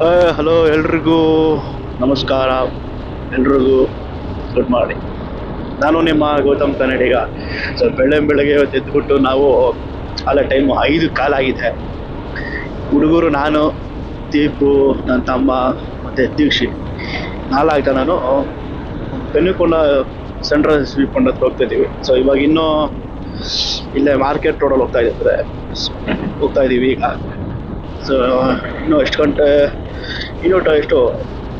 Hello, ಎಲ್ರಿಗೂ ನಮಸ್ಕಾರ. ಎಲ್ರಿಗೂ ಗುಡ್ ಮಾರ್ನಿಂಗ್ ನಾನು ನಿಮ್ಮ ಗೌತಮ್ ಕನ್ನಡಿಗ. ಸೊ ಬೆಳೆ ಬೆಳಗ್ಗೆ ಎದ್ದುಬಿಟ್ಟು ನಾವು ಅಲ್ಲ ಟೈಮು ಐದು ಕಾಲಾಗಿದೆ ಹುಡುಗರು ನಾನು, ದೀಪು, ನನ್ನ ತಮ್ಮ ಮತ್ತು ದೀಕ್ಷಿ ನಾಲ್ಕು ನಾನು ಬೆನ್ನಿಕೊಂಡ ಸೆಂಟ್ರಲ್ ಸ್ವೀಪ್ ಹತ್ರ ಹೋಗ್ತಾ ಇದ್ದೀವಿ. ಸೊ, ಇವಾಗ ಇನ್ನೂ ಇಲ್ಲೇ ಮಾರ್ಕೆಟ್ ರೋಡಲ್ಲಿ ಹೋಗ್ತಾ ಇದ್ದಾರೆ ಹೋಗ್ತಾ ಇದ್ದೀವಿ ಈಗ. ಸೊ, ಇನ್ನೂ ಎಷ್ಟು ಗಂಟೆ ಇನ್ನೂ ಎಷ್ಟು?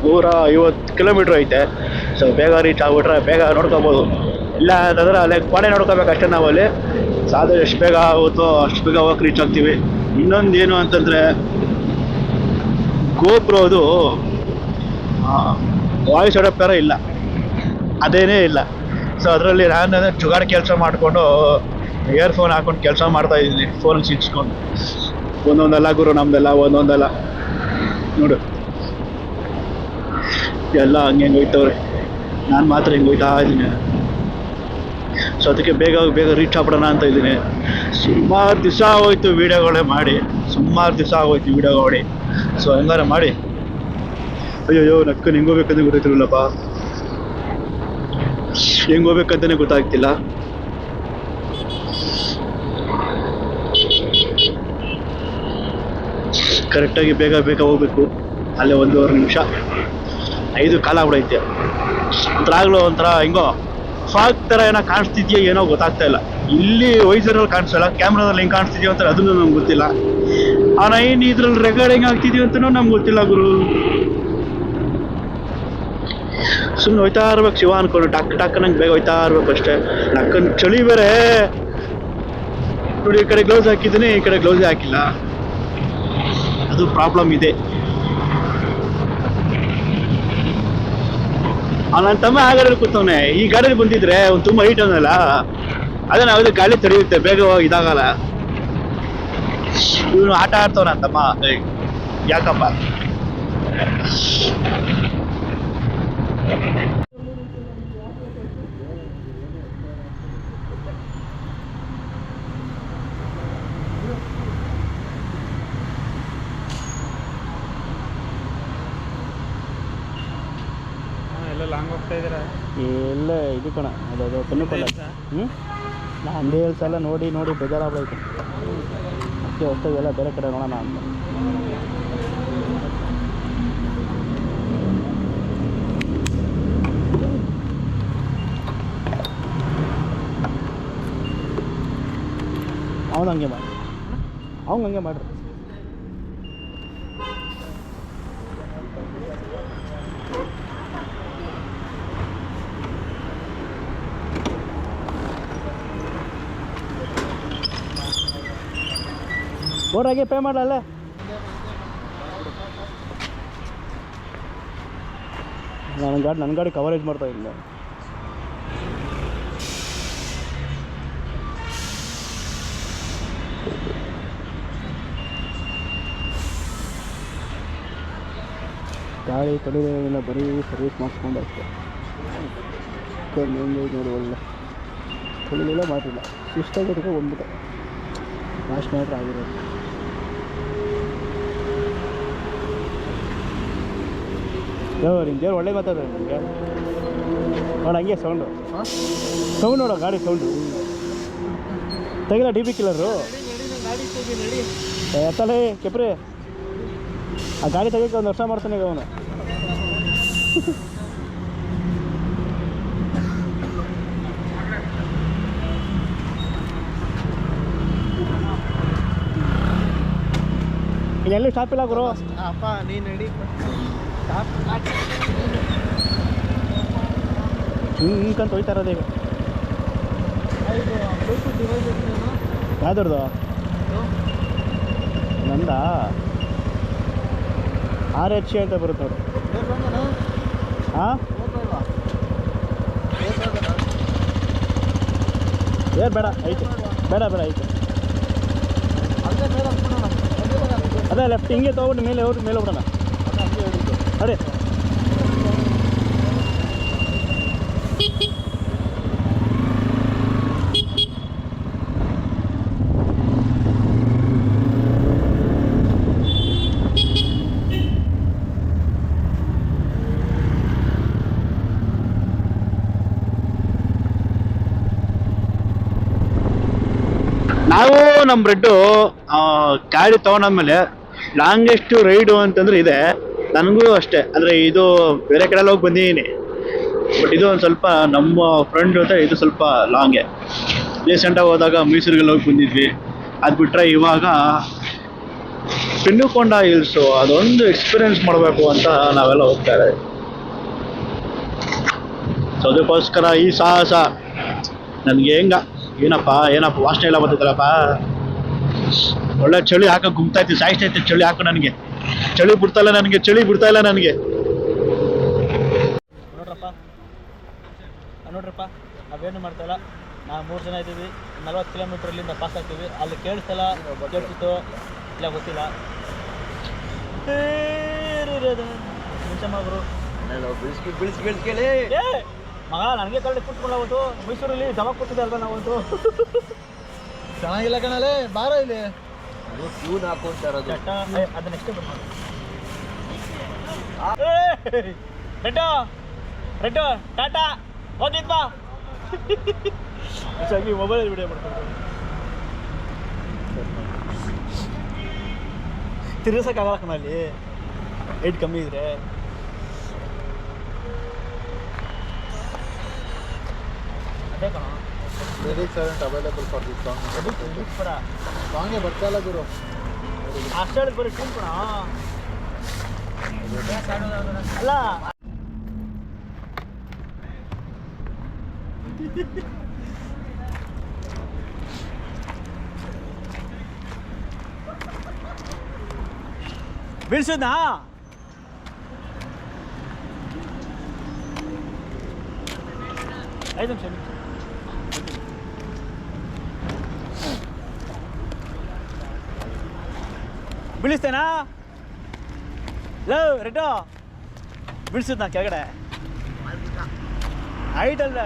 ನೂರ ಐವತ್ತು ಕಿಲೋಮೀಟ್ರ್ ಐತೆ. ಸೊ ಬೇಗ ರೀಚ್ ಆಗ್ಬಿಟ್ರೆ ಬೇಗ ನೋಡ್ಕೊಬೋದು. ಇಲ್ಲ ಅಂತಂದ್ರೆ ಅಲ್ಲೇ ಕೊನೆ ನೋಡ್ಕೋಬೇಕು ಅಷ್ಟೇ ನಾವು ಅಲ್ಲಿ ಸೊ ಅದು ಎಷ್ಟು ಬೇಗ ಆಗುತ್ತೋ ಅಷ್ಟು ಬೇಗ ಹೋಗಕ್ಕೆ ರೀಚ್ ಆಗ್ತೀವಿ. ಇನ್ನೊಂದು ಏನು ಅಂತಂದರೆ ಗೋಪ್ರೋದು ವಾಯ್ಸ್ ಅಡಪ್ಟರ ಇಲ್ಲ. ಅದೇನೇ ಇಲ್ಲ. ಸೊ ಅದರಲ್ಲಿ ನಾನು ಜುಗಾಡ್ ಕೆಲಸ ಮಾಡಿಕೊಂಡು ಇಯರ್ಫೋನ್ ಹಾಕೊಂಡು ಕೆಲಸ ಮಾಡ್ತಾ ಇದ್ದೀನಿ ಫೋನ್ ಸಿಕ್ಸ್ಕೊಂಡು. ಒಂದೊಂದಲ್ಲ ಗುರು, ನಮ್ದೆಲ್ಲ ಒಂದೊಂದಲ್ಲ. ನೋಡು. ಎಲ್ಲ ಹಂಗೆ ಹೆಂಗೆ ಹೋಯ್ತವ್ರೆ. ನಾನು ಮಾತ್ರ ಹಿಂಗೆ ಹೋಯ್ತಾ ಇದ್ದೀನಿ. ಸೊ ಅದಕ್ಕೆ ಬೇಗ ಬೇಗ ರೀಚ್ ಆಗ್ಬಿಡೋಣ ಅಂತ ಇದ್ದೀನಿ. ಸುಮಾರು ದಿವಸ ಹೋಯ್ತು ವೀಡಿಯೋಗಳೇ ಮಾಡಿ. ಸುಮಾರು ದಿವಸ ಆಗೋಯ್ತು ವೀಡಿಯೋ ಮಾಡಿ ಸೊ ಹೆಂಗಾರ ಮಾಡಿ. ಅಯ್ಯೋ ನಕ್ಕ ಹೆಂಗೆ ಹೋಗ್ಬೇಕಂತ ಗೊತ್ತಿರಲಿಲ್ಲಪ್ಪ ಹೆಂಗೆ ಹೋಗ್ಬೇಕಂತಲೇ ಗೊತ್ತಾಗ್ತಿಲ್ಲ. ಕರೆಕ್ಟಾಗಿ ಬೇಗ ಬೇಗ ಹೋಗ್ಬೇಕು. ಅಲ್ಲೇ ಒಂದೂವರೆ ನಿಮಿಷ. ಐದು ಕಾಲ ಆಗ್ಬಿಡೈತೆ. ಒಂಥರ ಹಿಂಗೋ ಫಾಗ್ ಥರ ಏನೋ ಕಾಣಿಸ್ತಿದ್ಯೋ ಏನೋ ಗೊತ್ತಾಗ್ತಾ ಇಲ್ಲ. ಇಲ್ಲಿ ವೈಸರಲ್ಲಿ ಕಾಣಿಸಲ್ಲ, ಕ್ಯಾಮ್ರಾದಲ್ಲಿ ಹೆಂಗೆ ಕಾಣಿಸ್ತಿದ್ಯೋ ಅಂತ ಅದನ್ನು ನಮ್ಗೆ ಗೊತ್ತಿಲ್ಲ. ಆ ನೈನ್ ಇದ್ರಲ್ಲಿ ರೆಕಾರ್ಡಿಂಗ್ ಆಗ್ತಿದ್ಯೋ ಅಂತಲೂ ನಮ್ಗೆ ಗೊತ್ತಿಲ್ಲ ಗುರು. ಸುಮ್ಮನೆ ಹೋಯ್ತಾ ಇರ್ಬೇಕು, ಶಿವ ಅನ್ಕೊಂಡು ಟಕ್ ಟಕ್ ನಂಗೆ ಬೇಗ ಹೋಯ್ತಾ ಇರ್ಬೇಕು ಅಷ್ಟೇ. ಟಕ್ಕನ್ ಚಳಿ ಬೇರೆ. ನೋಡಿ, ಈ ಕಡೆ ಗ್ಲೌಸ್ ಹಾಕಿದ್ದೀನಿ, ಈ ಕಡೆ ಗ್ಲೌಸೇ ಹಾಕಿಲ್ಲ. ಅದು ಪ್ರಾಬ್ಲಮ್ ಇದೆ. ನನ್ನ ತಮ್ಮ ಆ ಗಾಡಿಯಲ್ಲಿ ಕೂತವನೆ. ಈ ಗಾಡಿಯಲ್ಲಿ ಬಂದಿದ್ರೆ ಅವ್ನು ತುಂಬ ಹೈಟ್ ಅವನಲ್ಲ ಅದೇ ನಾವು ಗಾಳಿ ತಡೆಯುತ್ತೆ, ಬೇಗ ಇದಾಗಲ್ಲ. ಇವನು ಆಟ ಆಡ್ತವ ನನ್ನ ತಮ್ಮ. ಯಾಕಪ್ಪ? ಲಾಂಗ್ ಹೋಗ್ತಾ ಇದ್ದೀರಾ? ಎಲ್ಲ ಇದು ಕಣ ಅದು ಹ್ಞೂ ನಾ ಹಂಗೆ ಸಲ ನೋಡಿ ನೋಡಿ ಬೇಜಾರಾಗ್ಬಿಡೈತೆ. ಅದಕ್ಕೆ ಹೊಸ್ತಾಗಿ ಎಲ್ಲ ಬೇರೆ ಕಡೆ ನೋಡೋಣ ಅಂತ. ಅವನು ಹಂಗೆ ಮಾಡಿ ಅವ್ನು ಹಂಗೆ ಮಾಡ್ರಿ ನೋಡ್ರಾಗೆ ಪೇ ಮಾಡಲ್ಲ ನನ್ನ ಗಾಡಿ ನನ್ನ ಗಾಡಿ ಕವರೇಜ್ ಮಾಡ್ತಾ ಇಲ್ಲ ಗಾಡಿ ತೊಳಿಲ್ಲ ಬರೀ ಸರ್ವಿಸ್ ಮಾಡಿಸ್ಕೊಂಡು ಅಷ್ಟೇ. ಹೆಂಗೆ ನೋಡಿ ಒಳ್ಳೆ. ತೊಳಿಲಿಲ್ಲ ಮಾಡಿಲ್ಲ ಇಷ್ಟಾಗಿ ಬಂದ್ಬಿಟ್ಟೆ. ಲಾಸ್ಟ್ ಮ್ಯಾಟ್ರ್ ಆಗಿರೋದು. ನಿನ್ನ ದೇವ್ರು ಒಳ್ಳೆ ಮಾತಾಡ ನಿಮಗೆ. ನೋಡ ಹಂಗೆ ಸೌಂಡು ಸೌಂಡ್ ನೋಡು ಗಾಡಿ ಸೌಂಡು ತೆಗಿಲ್ಲ ಡಿ ಬಿ ಕಿಲ್ಲರು ಎತ್ತಲೇ ಕೆಪ್ರಿ. ಆ ಗಾಡಿ ತೆಗಿಯೋಕೆ ಒಂದು ವರ್ಷ ಮಾಡ್ತಾನೆ ಈಗ ಅವನು. ಎಲ್ಲೂ ಸ್ಟಾಪ್ ಇಲ್ಲ ಗುರು? ಅಪ್ಪ ನೀನು ನಡಿ. ಹಿಂಗಂತ ಹೋಯ್ತಾ ಇರೋದು ಈಗ. ಯಾವ್ದ್ರದ್ದು? ನಂದ? ಆರ್ ಎಚ್ ಅಂತ ಬರುತ್ತೆ ಅವರು ಹಾಂ ಏ ಬೇಡ, ಐತೆ. ಬೇಡ ಬೇಡ, ಐತೆ. ಅದೇ ಲೆಫ್ಟ್ ಹಿಂಗೆ ತೊಗೊಂಡು ಮೇಲೆ ಹೋಗಿ ಮೇಲೆ ಬಿಡೋಣ अरे ನಾವು ನಮ್ಮ ಬ್ರೆಡ್ಡು ಗಾಡಿ ತಗೊಂಡಾದ್ಮೇಲೆ ಲಾಂಗೆಸ್ಟ್ ರೈಡು ಅಂತಂದ್ರೆ ಇದೆ. ನನಗೂ ಅಷ್ಟೇ. ಅಂದರೆ ಇದು ಬೇರೆ ಕಡೆಲ್ಲ ಹೋಗಿ ಬಂದಿದ್ದೀನಿ ಬಟ್ ಇದು ಒಂದು ಸ್ವಲ್ಪ ನಮ್ಮ ಫ್ರೆಂಡ್ ಜೊತೆ ಇದು ಸ್ವಲ್ಪ ಲಾಂಗೆ ರೀಸೆಂಟಾಗಿ ಹೋದಾಗ ಮೈಸೂರಿಗೆ ಹೋಗಿ ಬಂದಿದ್ವಿ. ಅದು ಬಿಟ್ಟರೆ ಇವಾಗ ಪಿನ್ನುಕೊಂಡ ಹಿಲ್ಸು ಅದೊಂದು ಎಕ್ಸ್ಪೀರಿಯನ್ಸ್ ಮಾಡಬೇಕು ಅಂತ ನಾವೆಲ್ಲ ಹೋಗ್ತಾ ಇದ್ದೀವಿ ಸೊ ಅದಕ್ಕೋಸ್ಕರ ಈ ಸಾಹಸ ನನಗೆ ಹೆಂಗ? ಏನಪ್ಪ ಏನಪ್ಪ, ವಾಸನೆ ಎಲ್ಲ ಬರ್ತಿದ್ದಲ್ಲಪ್ಪ ಒಳ್ಳೆ ಚಳಿ ಹಾಕ ಗುಮ್ತಾ ಇತ್ತು ಸಾಯಿಸ್ತೈತೆ ಚಳಿ ಹಾಕು ನನಗೆ. ಚಳಿ ಬಿಡ್ತಾ ಇಲ್ಲ ನನಗೆ ಚಳಿ ಬಿಡ್ತಾ ಇಲ್ಲ ನನಗೆ. ನೋಡ್ರಪ್ಪ. ಆ, ನೋಡ್ರಪ್ಪ ನಾವೇನು ಮಾಡ್ತಾ ಇಲ್ಲ. ನಾವು ಮೂರು ಜನ ಇದ್ದೀವಿ ನಲ್ವತ್ತು ಕಿಲೋಮೀಟರ್ ಇಲ್ಲಿಂದ ಪಾಸ್ ಆಗ್ತೀವಿ. ಅಲ್ಲಿ ಕೇಳಿಸಲ್ಲ ಕೇಳ್ತಿತ್ತು ಇಲ್ಲ ಗೊತ್ತಿಲ್ಲ. ಮುಂಚಮ್ಮರು ಮಗ ನನಗೆ ಕಳ್ಳಿ ಕೂತ್ಕೊಂಡು ಅವತ್ತು ಮೈಸೂರಲ್ಲಿ ದಮಕ್ ಕೊಟ್ಟಿದೆ ಅಲ್ವಾ ನಾವಂತೂ. ಚೆನ್ನಾಗಿಲ್ಲ ಕಣಲೆ ಬಾರ ಇಲ್ಲಿ. ಹಾಕೊಂತ ಇರೋದು. ಚಟ್ಟ ಏ, ಅದನ್ನ ನೆಕ್ಸ್ಟ್ ಬರ್ಬೋದು ರೆಡ್ಡು ರೆಡ್ಡು ಟಾಟಾ ಬಾ. ಚೆನ್ನಾಗಿ ಮೊಬೈಲ್ ವಿಡಿಯೋ ಮಾಡ್ಕೊಂಡು ತಿರ್ಗಿಸೋಕ್ಕಾಗಲ್ಲ ಕಣ ಅಲ್ಲಿ. ಏಟ್ ಕಮ್ಮಿ ಇದ್ರೆ. ಅದೇ ಕಣ. Lyrics aren't available for this song ಸಾಂಗೇ ಬರ್ತಾ ಇಲ್ಲ ಗುರು. ಅಷ್ಟೇ ಬರೀ ಟೀಮ್ ಅಲ್ಲ. ಬೀಳ್ಸೋದಾ ಐದು ನಿಮಿಷ. ಬೀಳಿಸ್ತೇನಾ? ಲೋ ರೆಡ್ಡು ಬಿಡಿಸಿದ್ ನಾ ಕೆಳಗಡೆ ಹೈಟ್ ಅಲ್ಲ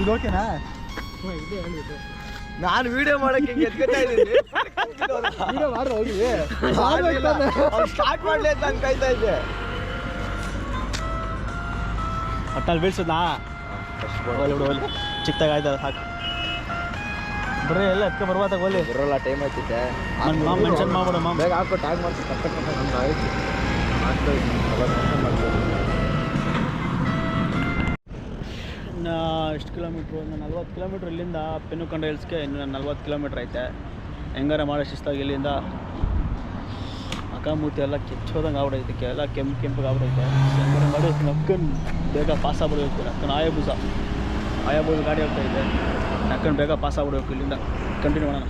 ಇದು ಓಕೆನಾ ನಾನು ವಿಡಿಯೋ ಮಾಡಕ್ಕೆ ಹಿಂಗೆ. ಎತ್ಕೊತಾ ಇದ್ದೀನಿ ಸ್ಟಾರ್ಟ್ ಮಾಡ್ಲಿ ಅಂತ ನಾನು ಕಾಯ್ತಾ ಇದ್ದೆ. ಒಟ್ಟಲ್ಲಿ ಬೀಳ್ಸೋದಾ ಓಲಿ ಬಿಡು ಓಲಿ ಚಿಕ್ಕದಾಗ ಆಯ್ತು ಅದು ಹಾಕಿ ಬರ್ರಿ ಎಲ್ಲ ಅದಕ್ಕೆ ಬರ್ಬೋದಾಗ ಓಲಿ ಬರೋಲ್ಲ ಟೈಮ್ ಆಯ್ತಿದ್ದೆ ನನ್ನ ಮಾಮ್ ಮೆನ್ಷನ್ ಮಾಡ್ಬಿಡು ಮಾಮ್. ಬೇಗ ಹಾಕೋ ಟ್ಯಾಗ್ ಮಾಡ್ಸಿ ಆಯ್ತು. ಇನ್ನು ಎಷ್ಟು ಕಿಲೋಮೀಟ್ರು ಒಂದು ನಲ್ವತ್ತು ಕಿಲೋಮೀಟ್ರ್ ಇಲ್ಲಿಂದ ಪೆನ್ನುಕೊಂಡ ಹಿಲ್ಸ್ಗೆ ಇನ್ನು ನಲ್ವತ್ತು ಕಿಲೋಮೀಟ್ರ್ ಐತೆ. ಹೆಂಗಾರ ಮಾಡೋ ಶಿಸ್ತಾಗಿ ಇಲ್ಲಿಂದ. ಅಕಾಮೂತಿ ಎಲ್ಲ ಕೆಚ್ಚೋದಂಗೆ ಆಗ್ಬಿಡೈತೆ ಎಲ್ಲ ಕೆಂಪು ಕೆಂಪಿಗೆ ಆಗ್ಬಿಡೈತೆ. ಮಾಡಿ ನಕ್ಕನ್ ಬೇಗ ಪಾಸ್ ಆಗ್ಬಿಡ್ಬೇಕು ನಕ್ಕನ್ ಆಯಬೂಸ ಆಯಬೂಸ ಗಾಡಿ ಹೋಗ್ತಾ ಇದೆ. ನಕ್ಕನ್ ಬೇಗ ಪಾಸ್ ಆಗ್ಬಿಡ್ಬೇಕು ಇಲ್ಲಿಂದ. ಕಂಟಿನ್ಯೂ ಮಾಡೋಣ.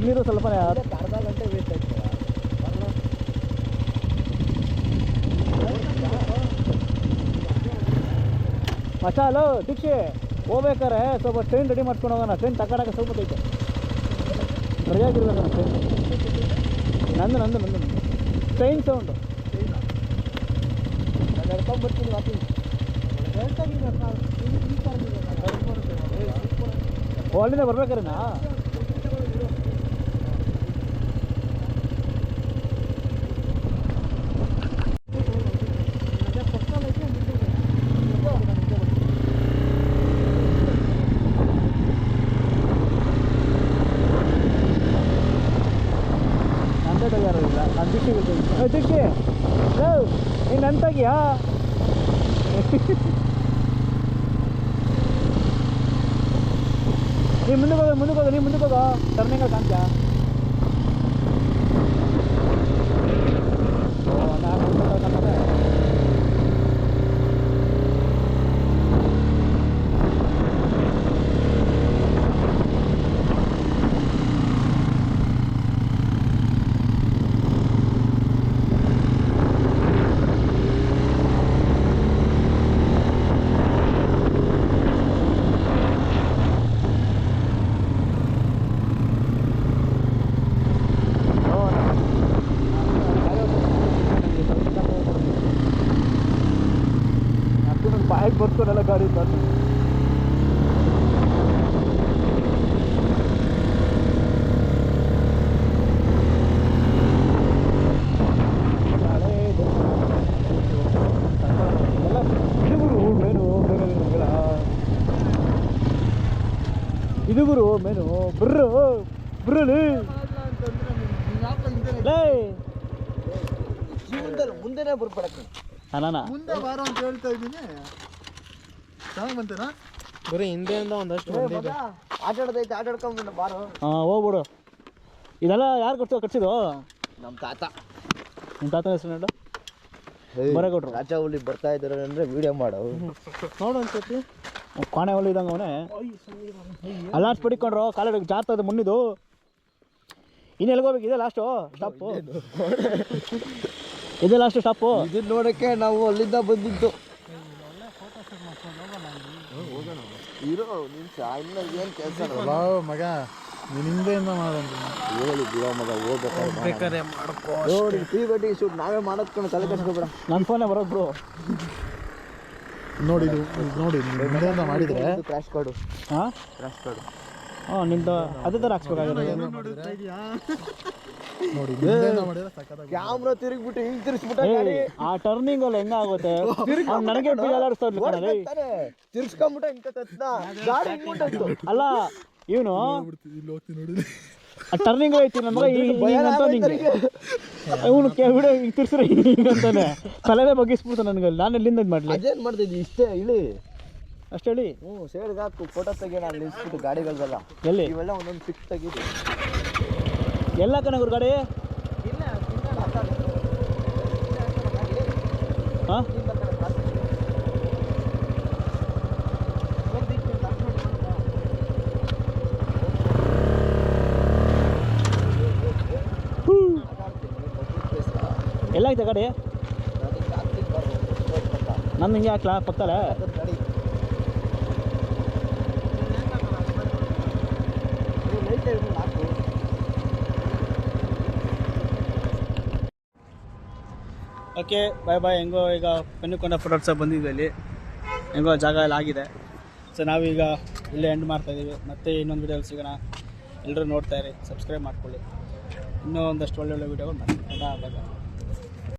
ಬಂದಿರೋ ಸ್ವಲ್ಪ ಅರ್ಧ ಗಂಟೆ ವೇಸ್ಟ್ ಆಯ್ತು ಮಚ ಹಲೋ ದೀಕ್ಷೆ. ಹೋಗ್ಬೇಕಾರೆ ಸ್ವಲ್ಪ ಟ್ರೈನ್ ರೆಡಿ ಮಾಡ್ಕೊಂಡು ಹೋಗೋಣ. ಟ್ರೈನ್ ತಗೊಳಕ್ಕೆ ಸ್ವಲ್ಪ ಐತೆ ರೆಡಿ ಆಗಿರ್ಬೇಕು ಟ್ರೈನ್ ನಂದು ನಂದು ನಂದು ಟ್ರೈನ್ ಸೌಂಡು ನಾನು ವಾಕಿಂಗ್ ಅಲ್ಲಿಂದ ಬರ್ಬೇಕಾರೆನಾ ನಂದೇ ತೆಗಿಯಾರು ಇಲ್ಲ ನಾನು ದಿಕ್ಷಿಗೆ ಏ ದಿಕ್ಷಿ ಲೋ ನೀನು ನನ್ನ ತೆಗಿಯಾ ನೀ ಮುಂದಕ್ಕೆ ಹೋಗ ಮುಂದಕ್ಕೆ ಹೋಗ ನೀ ಮುಂದಕ್ಕೆ ಹೋಗ ಟರ್ನಿಂಗಲ್ಲಿ ಕಾಣ್ತ್ಯಾ ಓ ನಾನು ಮುಂದಕ್ಕೆ ಹೋಗ್ತಾನೆ. ಓ, ನಾನು- ಅಷ್ಟು ನನ್ನ ಬಾಯಿಗೆ ಬರ್ಸ್ಕೊಂಡೆಲ್ಲ ಗಾಡಿ ತಂದು ಎಲ್ಲ ಇದು ಗುರು ಮೇನು ಬೇರೆ ಬೇರೆ ಮಗಳ ಇದು ಗುರು ಮೇನು ಬರ್ರು ಬರ್ರಲಿ ಲೇ ಜೀವನದಲ್ಲಿ ಮುಂದೆನೇ ಬರ್ಬೇಡಕ್ಕೆ. ಅನಾನ ಮುಂದೆ ಬಾರ ಅಂತ ಹೇಳ್ತಾ ಇದ್ದೀನಿ. ಚೆನ್ನಾಗಿ ಬಂತೇನಾ? ಬರೀ ಹಿಂದೆಯಿಂದ ಒಂದಷ್ಟು ಆಟ ಆಡೋದೈತೆ ಆಟ ಆಡ್ಕೊಂಡ್ಬಿಟ್ಟು ಬಾರೋ. ಹಾಂ ಹೋಗ್ಬಿಡು. ಇದೆಲ್ಲ ಯಾರು ಕಟ್ಸೋ ಕಟ್ಸಿದ್ದು ನಮ್ಮ ತಾತ. ನಿಮ್ಮ ತಾತನ ಹೆಸರು ಹೇಳು ಬರ ಕೊಟ್ರು ರಾಜ ಹುಲಿ ಬರ್ತಾ ಇದ್ದಾರೆ ಅಂದ್ರೆ ವಿಡಿಯೋ ಮಾಡೋ. ನೋಡು ಅನ್ಸತಿ ಕಾಣೆ ಹುಲಿ ಇದ್ದಂಗೆ ಅವನೇ. ಅಲ್ಲಾಡ್ಸ್ ಪಡಿಕೊಂಡ್ರು ಕಾಲೇಜ್ ಜಾರ್ತಾ ಇದೆ ಮುನ್ನಿದು. ಇನ್ನು ಎಲ್ಗೋಬೇಕು ಹೋಗ್ಬೇಕು? ಇದೆ ಲಾಸ್ಟು ಸ್ಟಾಪು ಇದೆ ಲಾಸ್ಟ್ ಸ್ಟಾಪು ಇದನ್ನ ನೋಡೋಕ್ಕೆ ನಾವು ಅಲ್ಲಿಂದ ಬಂದಿದ್ದು. ಇರೋ ನಿಮಿಷ ಇನ್ನ ಏನು ಕೆಲಸ? ಮಗ. ಮಾಡೋದು. ಹೇಳಿ ಮಾಡ್ಕೋ ನೋಡಿ ಪ್ರೀ ವೆಡ್ಡಿಂಗ್ ಶೂಟ್ ನಾವೇ ಮಾಡೋದ್ಕೊಂಡು ತಲೆ ಕೆಡ್ಸ್ಕೊಬೇಡ ನನ್ನ ಫೋನೇ ಬರೋದು ಬ್ರೋ ನೋಡಿ ಇದು ಇದು ನೋಡಿ ಮಾಡಿದರೆ ಕ್ರಾಶ್ ಕಾರ್ಡು ಹಾಂ ಕ್ರಾಶ್ ಕಾರ್ಡು ಹಾಂ ನಿಂದು ಅದೇ ಥರ ಹಾಕ್ಸ್ಬೇಕಾಗಿರೋದು ನೋಡಿ ಮಾಡಿದ್ರೆ ಸಕ್ಕತ್ತಾಗಿ ಕ್ಯಾಮ್ರಾ ತಿರುಗ್ಬಿಟ್ಟು ಹಿಂಗ್ ತಿರ್ಸ್ಬಿಟ್ಟ ಏಯ್ ಆ ಟರ್ನಿಂಗ್ ಅಲ್ಲಿ ಹೆಂಗಾಗುತ್ತೆ ಅವ್ನು ನನಗೆ ಬಿಡಲಾಡಿಸ್ತಾ ಇರ್ಲಿ ಕಣಲೇ. ತಿರ್ಸ್ಕೊಂಬಿಟ್ಟ ಇಂತ ತತ್ನ ಗಾಡಿ ಹಿಂಗ್ ಹೊಂಟೋಯ್ತು. ಅಲ್ಲ ಇವನು ಟರ್ನಿಂಗ್ ಐತಿ ನಿಂಗೆ ಇವನು ಹಿಂಗೆ ತಿರ್ಸ್ರೆ ಹಿಂಗಂತಾನೆ ತಲೆನೇ ಬಗ್ಗಿಸ್ಬಿಡ್ತಾನೆ ನನಗೆ ನಾನು ಎಲ್ಲಿಂದ ಮಾಡ್ಲಿ? ಅದೇನ್ ಮಾಡ್ತಿದ್ದಿ? ಇಷ್ಟೇ ಇಳಿ. ಅಷ್ಟು ಹೇಳಿ. ಹ್ಞೂ ಹಾಕು ಫೋಟೋ ತೆಗಿಯೋಣ ಅಲ್ಲಿ ನಿಲ್ಸ್ಬಿಟ್ಟು ಗಾಡಿಗಳ್ದೆಲ್ಲ ಎಲ್ಲಿ? ಇವೆಲ್ಲ ಒಂದೊಂದು ಫಿಕ್ಸ್ ತೆಗೀರಿ. ಎಲ್ಲ ಕಣಗುರು ಗಾಡಿ? ಹಾಂ? ಎಲ್ಲ ಐತೆ ಗಾಡಿ? ನನ್ನ ಹಿಂಗೆ ಹಾಕ್ಲಾ ಪಕ್ಕದಲ್ಲ? ಓಕೆ ಬಾಯ್ ಬಾಯ್ ಹೆಂಗೋ ಈಗ ಪೆನ್ನುಕೊಂಡ ಫೋಟೋಸ ಬಂದಿದ್ವಿ ಅಲ್ಲಿ. ಹೆಂಗೋ ಜಾಗ ಎಲ್ಲ ಆಗಿದೆ. ಸೊ ನಾವೀಗ ಇಲ್ಲೇ ಎಂಡ್ ಮಾಡ್ತಾ ಇದ್ದೀವಿ ಮತ್ತೆ ಇನ್ನೊಂದು ವಿಡಿಯೋ ಸಿಗೋಣ. ಎಲ್ಲರೂ ನೋಡ್ತಾ ಇರಿ. ಸಬ್ಸ್ಕ್ರೈಬ್ ಮಾಡ್ಕೊಳ್ಳಿ. ಇನ್ನೂ ಒಂದಷ್ಟು ಒಳ್ಳೊಳ್ಳೆ ವಿಡಿಯೋಗಳು ಮಾಡಿ ಬಾಯ್ ಬಾಯ್